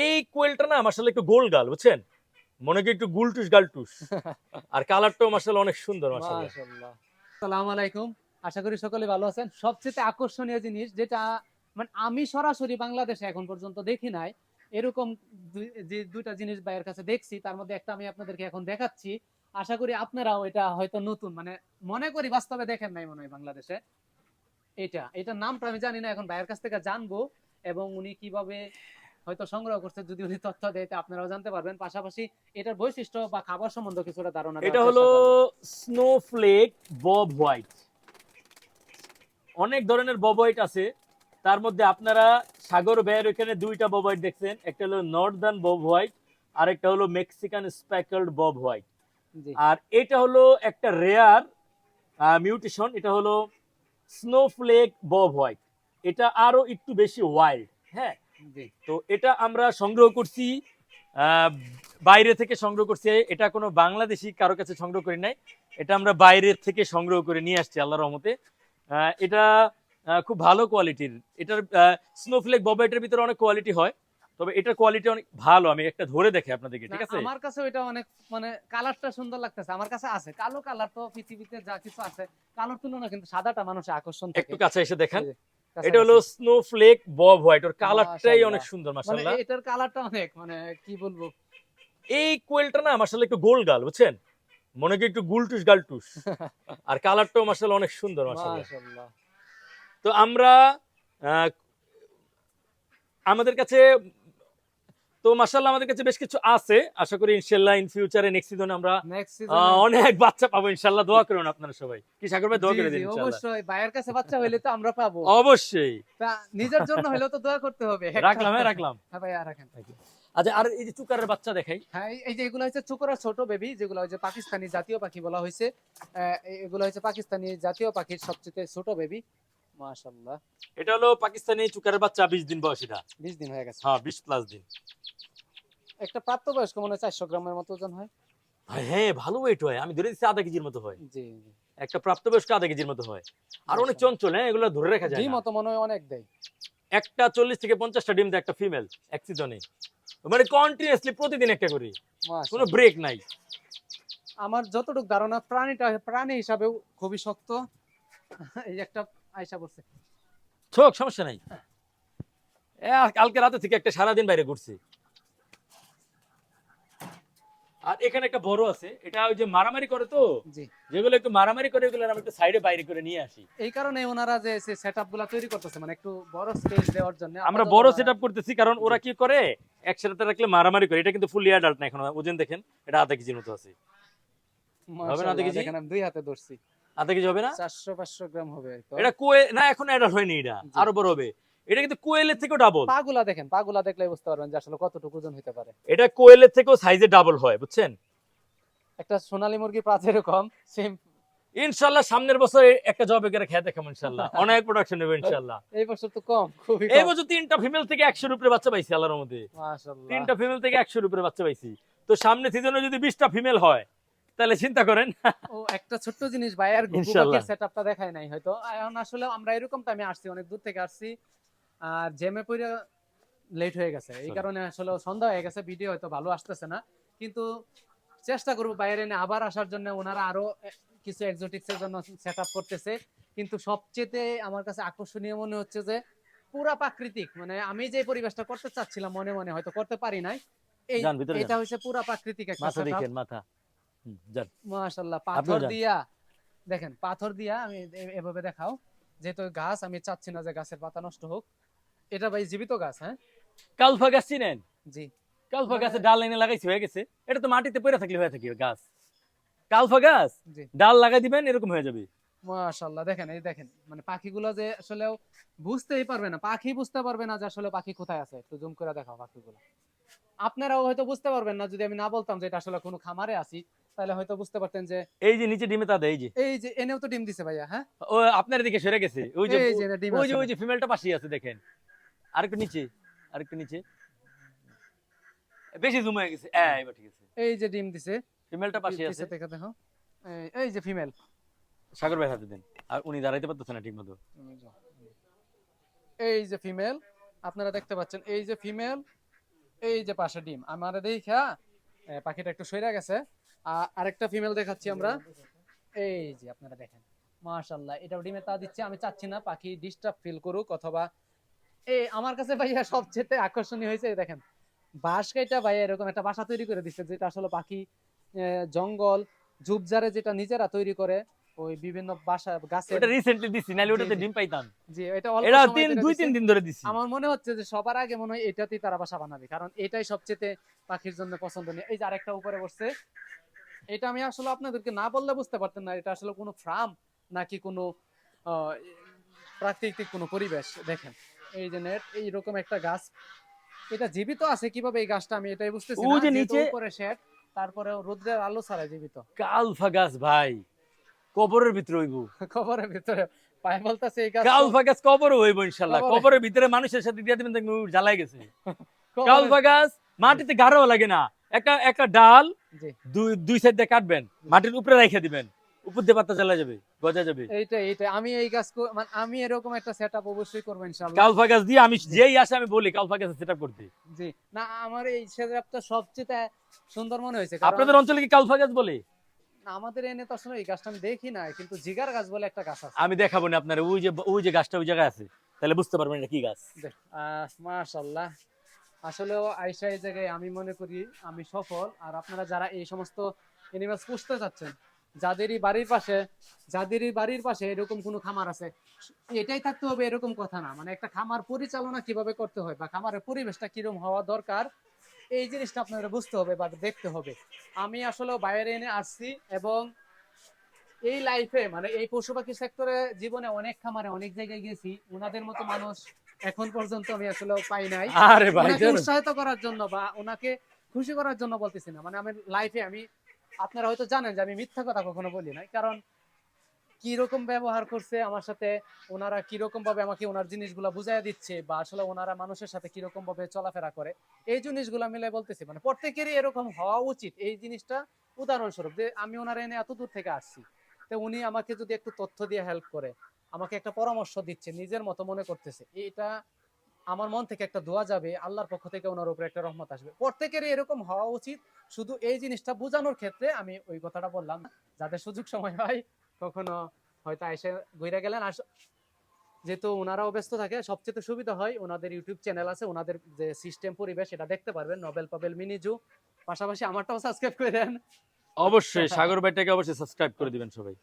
এই কোয়েলটা না মাসাল একটু গোল গাল বুঝছেন? মনে করি একটু গুলটুস গালটুস। আর কালারটাও মাসাল অনেক সুন্দর মাসাল মাশাআল্লাহ। আলাইকুম। আশা করি সকলে ভালো আছেন। সবচেয়ে আকর্ষণীয় জিনিস যেটা মানে আমি সরাসরি বাংলাদেশে এখন পর্যন্ত দেখি নাই এরকম যে দুইটা জিনিস ভাইয়ের কাছে দেখছি তার মধ্যে একটা আমি আপনাদেরকে এখন দেখাচ্ছি। আশা করি আপনারাও এটা হয়তো নতুন মানে মনে করি বাস্তবে দেখেন নাই মনে হয় বাংলাদেশে। এটা এটার নামটা আমি জানি না এখন ভাইয়ের কাছ থেকে জানব। এবং উনি কীভাবে হয়তো সংগ্রহ করছে যদি উনি তথ্য দেয় আপনারাও জানতে পারবেন। পাশাপাশি এটার বৈশিষ্ট্য বা খাবার সম্বন্ধে কিছুটা ধারণা এটা হলো স্নোফ্লেক বব হোয়াইট অনেক ধরনের বব হোয়াইট আছে। তার মধ্যে আপনারা সাগর বেয়ের ওখানে দুইটা বব হোয়াইট দেখছেন। একটা হলো নর্দার্ন বব হোয়াইট আর একটা হলো মেক্সিকান স্প্যাকল্ড বব হোয়াইট আর এটা হলো একটা রেয়ার মিউটেশন এটা হলো স্নোফ্লেক বব হোয়াইট এটা আরও একটু বেশি ওয়াইল্ড হ্যাঁ? তো এটা আমরা সংগ্রহ করছি বাইরে থেকে সংগ্রহ করছি। এটা কোনো বাংলাদেশি কারও কাছে সংগ্রহ করি নাই। এটা আমরা বাইরের থেকে সংগ্রহ করে নিয়ে আসছি আল্লাহর রহমতে। এটা খুব ভালো কোয়ালিটির। এটার স্নোফ্লেক ববাইটের ভিতরে অনেক কোয়ালিটি হয়। তবে এটার কোয়ালিটি অনেক ভালো। আমি একটা ধরে দেখি আপনাদেরকে ঠিক আছে? আমার কাছে এটা অনেক মানে কালারটা সুন্দর লাগতেছে। আমার কাছে আছে। কালো কালার তো পৃথিবীতে যা কিছু আছে কালোর তুলনা কিন্তু সাদাটা মানুষের আকর্ষণ একটু কাছে এসে দেখেন। এটা হলো স্নোফ্লেক বব হোয়াইট ওর কালারটাই অনেক সুন্দর মানে মাশাআল্লাহ। এটার কালারটা অনেক মানে কি বলব? এই কোয়েলটা না মাশাআল্লাহ একটু গোল গাল বুঝছেন? মনে কি একটু গুলটুস গালটুস। আর কালারটাও মাশাআল্লাহ অনেক সুন্দর মাশাআল্লাহ। তো আমরা আহ, আমাদের কাছে তো মাশাআল্লাহ আমাদের কাছে বেশ কিছু আছে। আশা করি ইনশাআল্লাহ ইন ফিউচারে নেক্সট সিজনে আমরা অনেক বাচ্চা পাবো ইনশাআল্লাহ। দোয়া করুন আপনারা সবাই। কি সাগর ভাই দোয়া করে দিন অবশ্যই। ভাইয়ের কাছে বাচ্চা হইলে তো আমরা পাবো। অবশ্যই। নিজের জন্য হলেও তো দোয়া করতে হবে। রাখলাম হ্যাঁ রাখলাম। হ্যাঁ ভাইয়া রাখেন। আচ্ছা আর এই যে চুকারের বাচ্চা দেখাই। হ্যাঁ এই- যে এগুলো হচ্ছে চুকরা ছোট বেবি যেগুলো হচ্ছে পাকিস্তানি জাতীয় পাখি বলা হয়েছে। এগুলো হচ্ছে পাকিস্তানি জাতীয় পাখির সবচেয়ে ছোট বেবি মাশাআল্লাহ। এটা হলো পাকিস্তানি চুকারের বাচ্চা বিশ দিন বয়স এটা। বিশ দিন হয়ে গেছে। হ্যাঁ বিশ প্লাস দিন। একটা প্রাপ্তবয়স্ক মনে হয় চারশো গ্রামের মতো ওজন হয়। হ্যাঁ ভালো ওয়েট হয়। আমি ধরে দিচ্ছি আধা কেজির মতো হয়। জি একটা প্রাপ্তবয়স্ক আধা কেজির মতো হয়। আর অনেক চঞ্চল হ্যাঁ এগুলো ধরে রাখা যায় ডিম মতো মনে হয় অনেক দেয়। একটা চল্লিশ থেকে পঞ্চাশটা ডিম দেয় একটা ফিমেল এক সিজনে মানে কন্টিনিউয়াসলি প্রতিদিন একটা করে। কোনো ব্রেক নাই। আমার যতটুকু ধারণা প্রাণীটা প্রাণী হিসাবেও খুবই শক্ত। এই একটা আয়সা পড়ছে ছোক সমস্যা নাই। কালকে রাতে থেকে একটা সারাদিন বাইরে ঘুরছি। আর এখানে একটা বড় আছে এটা ওই যে মারামারি করে তো যেগুলো একটু মারামারি করে ওগুলো আমি একটু সাইডে বাইরে করে নিয়ে আসি। এই কারণে ওনারা যে সেটআপগুলা তৈরি করতেছে মানে একটু বড় স্পেস দেওয়ার জন্য আমরা বড় সেট করতেছি কারণ ওরা কি করে একসাথে রাখলে মারামারি করে এটা কিন্তু ফুল অ্যাডাল্ট না এখন। ওজন দেখেন এটা আধা কেজির মতো আছে। হবে না আধা কেজি? দুই হাতে ধরছি। আধা কেজি হবে না? চারশো পাঁচশো গ্রাম হবে এটা কোয়ে না এখন অ্যাডাল্ট হয়নি এটা। আরও বড় হবে। এটা কিন্তু কোয়েলের থেকেও ডাবল পাগুলা দেখেন পাগুলা দেখলে বুঝতে পারবেন যে আসলে কতটুকু ওজন হতে পারে। এটা কোয়েলের থেকেও সাইজে ডাবল হয় বুঝছেন? একটা সোনালী পাঁচ এরকম সেম ইনশাল্লাহ সামনের বছর একটা জবে করে খেয়ে ইনশাল্লাহ। অনেক প্রোডাকশন নেবে ইনশাল্লাহ। এই বছর তো কম খুবই এই বছর তিনটা ফিমেল থেকে একশোর উপরে বাচ্চা পাইছি আল্লাহর মধ্যে মাশাআল্লাহ। তিনটা ফিমেল থেকে একশোর উপরে বাচ্চা পাইছি। তো সামনে সিজনে যদি বিশটা ফিমেল হয় তাহলে চিন্তা করেন। ও একটা ছোট্ট জিনিস ভাই আর ইনশাআল্লাহ। সেটআপটা দেখায় নাই হয়তো। এখন আসলে আমরা এরকম টাইমে আসছি অনেক দূর থেকে আসছি। আর জেমে পড়ে লেট হয়ে গেছে। এই কারণে আসলে সন্ধ্যা হয়ে গেছে ভিডিও হয়তো ভালো আসতেছে না। কিন্তু চেষ্টা করব বাইরে এনে আবার আসার জন্য ওনারা আরও কিছু এক্সোটিক্স এর জন্য সেটআপ করতেছে। কিন্তু সবচেয়ে আমার কাছে আকর্ষণীয় মনে হচ্ছে যে পুরা প্রাকৃতিক মানে আমি যে পরিবেশটা করতে চাচ্ছিলাম মনে মনে হয়তো করতে পারি নাই। এই এটা হচ্ছে পুরা প্রাকৃতিক একটা মাথা। মাশাল্লাহ পাথর দিয়া দেখেন পাথর দিয়া আমি এভাবে দেখাও যেহেতু গাছ আমি চাচ্ছি না যে গাছের পাতা নষ্ট হোক। এটা ভাই জীবিত গাছ হ্যাঁ? কালফা গাছ চিনেন? জি। কালফা মানে- গাছে ডাল এনে লাগাইছে হয়ে গেছে। এটা তো মাটিতে পড়ে থাকলে হয়ে থাকে গাছ। কালফা গাছ? ডাল লাগাই দিবেন এরকম হয়ে যাবে। দেখেন এই দেখেন মানে পাখিগুলো যে আসলে বুঝতেই পারবে না পাখি বুঝতে পারবে না যে আসলে পাখি কোথায় আছে। একটু জুম করে দেখাও পাখিগুলো। আপনারাও হয়তো বুঝতে পারবেন না যদি আমি না বলতাম যে এটা আসলে কোনো খামারে আছি তাহলে হয়তো বুঝতে পারতেন যে এই যে নিচে ডিমে তা দেয় এই যে। এই যে এনেও তো ডিম দিছে ভাইয়া হ্যাঁ? ও আপনার দিকে সরে গেছে। ওই যে এই যে ডিম ওই যে ওই যে ফিমেলটা পাশেই আছে দেখেন। আরেকটু নিচে আরেকটু নিচে। বেশি জুম হয়ে গেছে। হ্যাঁ এবার ঠিক আছে। এই যে ডিম দিছে। ফিমেলটা পাশে আছে। দেখো দেখো। এই- যে ফিমেল সাগর ভাই হাতে দেন। আর উনি দাঁড়াইতে পারতেছে না ঠিক মতো এই যে ফিমেল আপনারা দেখতে পাচ্ছেন এই যে ফিমেল এই যে পাশে ডিম। আমার দেখা পাখিটা একটু সইরা গেছে। আরেকটা ফিমেল দেখাচ্ছি আমরা। এই যে আপনারা দেখেন। মাশাল্লাহ এটাও ডিমে তা দিচ্ছে। আমি চাচ্ছি না পাখি ডিস্টার্ব ফিল করুক অথবা এই আমার কাছে ভাইয়া সবচেয়ে আকর্ষণীয় হয়েছে এই দেখেন। বাঁশ কাইটা ভাইয়া এরকম একটা বাসা তৈরি করে দিচ্ছে যেটা আসলে পাখি জঙ্গল ঝুপঝাড়ে যেটা নিজেরা তৈরি করে ওই বিভিন্ন বাসা গাছে ওটা রিসেন্টলি দিছি নাহলে জি, ওটাতে ডিম পাইতাম। জি এটা অল্প এটা তিন দুই তিন দিন ধরে দিছি। আমার মনে হচ্ছে যে সবার আগে মনে হয় এটাতেই তারা বাসা বানাবে কারণ এটাই সবচেয়ে পাখির জন্য পছন্দনীয়। এই যে আরেকটা উপরে বসছে এটা আমি আসলে আপনাদেরকে না বললে বুঝতে পারতেন না এটা আসলে কোনো ফার্ম নাকি কোনো প্রাকৃতিক কোনো পরিবেশ? দেখেন এই যে নেট এইরকম একটা গাছ। এটা জীবিত আছে কীভাবে এই গাছটা? আমি এটাই বুঝতেছি না, যে নিচে- উপরে শেড তারপরে রোদ্রের আলো ছাড়া জীবিত। কালফা গাছ ভাই কবরের ভিতরে হইব। খবরের ভিতরে পায়ে বলতেছে এই গাছ কালফা গাছ কবরও হইব ইনশাল্লাহ। কবরে। কবরের ভিতরে মানুষের সাথে দিয়ে দিবেন দেখবেন উড় জ্বালাই গেছে। কালফা গাছ মাটিতে গাঢ় লাগে না। একটা একটা ডাল দুই দুই সাইড দিয়ে কাটবেন মাটির উপরে রেখে দিবেন উপর দিয়ে পাতা জ্বালা যাবে গজা যাবে। এইটা এইটা আমি এই গাছ মানে আমি এরকম একটা সেটআপ অবশ্যই করব ইনশাআল্লাহ। কালফা গাছ দিয়ে আমি যেই আসে আমি বলি কালফা গাছ সেট করতে। জি। না আমার এই সেটআপটা সবচেয়ে সুন্দর মনে হয়েছে আপনাদের অঞ্চলে কি কালফা গাছ বলে? আমাদের এনে তো আসলে এই গাছটা আমি দেখি না কিন্তু জিগার গাছ বলে একটা গাছ আছে। আমি দেখাবো না আপনার ওই যে ওই যে গাছটা ওই জায়গায় আছে। তাহলে বুঝতে পারবেন এটা কি গাছ। মাশাল্লাহ আসলেও আইসা এই জায়গায় আমি মনে করি আমি সফল। আর আপনারা যারা এই সমস্ত এনিমালস পুষতে চাচ্ছেন, যাদেরই বাড়ির পাশে, যাদেরই বাড়ির পাশে এরকম কোনো খামার আছে, এটাই থাকতে হবে এরকম কথা না। মানে একটা খামার পরিচালনা কীভাবে করতে হয় বা খামারের পরিবেশটা কীরকম হওয়া দরকার, এই জিনিসটা আপনাদের বুঝতে হবে বা দেখতে হবে। আমি আসলে বাইরে এনে আসছি এবং এই লাইফে মানে এই পশু পাখি সেক্টরে জীবনে অনেক খামারে অনেক জায়গায় গেছি। ওনাদের মতো মানুষ এখন পর্যন্ত আমি আসলে পাই নাই। আরে ভাই উৎসাহিত করার জন্য বা ওনাকে খুশি করার জন্য বলতেছি না। মানে আমি লাইফে আমি আপনারা হয়তো জানেন যে আমি মিথ্যা কথা কখনো বলি না কারণ কি রকম ব্যবহার করছে আমার সাথে ওনারা কীরকম ভাবে আমাকে ওনার জিনিসগুলো বুঝাই দিচ্ছে বা আসলে ওনারা মানুষের সাথে কীরকম ভাবে চলাফেরা করে এই জিনিসগুলো মিলে বলতেছি। মানে প্রত্যেকেরই এরকম হওয়া উচিত। এই জিনিসটা উদাহরণস্বরূপ যে আমি ওনারা এনে এত দূর থেকে আসছি তো উনি আমাকে যদি একটু তথ্য দিয়ে হেল্প করে আমাকে একটা পরামর্শ দিচ্ছে, নিজের মতো মনে করতেছে। এটা আমার মন থেকে একটা দোয়া যাবে, আল্লাহর পক্ষ থেকে ওনার উপরে একটা রহমত আসবে। প্রত্যেকেরই এরকম হওয়া উচিত, শুধু এই জিনিসটা বোঝানোর ক্ষেত্রে আমি ওই কথাটা বললাম। যাদের সুযোগ সময় হয়, কখনো হয়তো এসে ঘুরে গেলেন। আর যেহেতু ওনারাও ব্যস্ত থাকে, সবচেয়ে সুবিধা হয়, ওনাদের ইউটিউব চ্যানেল আছে, ওনাদের যে সিস্টেম পরিবেশ এটা দেখতে পারবেন। নবেল পাবেল মিনিজু পাশাপাশি আমারটাও সাবস্ক্রাইব করে দেন। অবশ্যই, সাগর ভাইটাকে অবশ্যই সাবস্ক্রাইব করে দিবেন সবাই।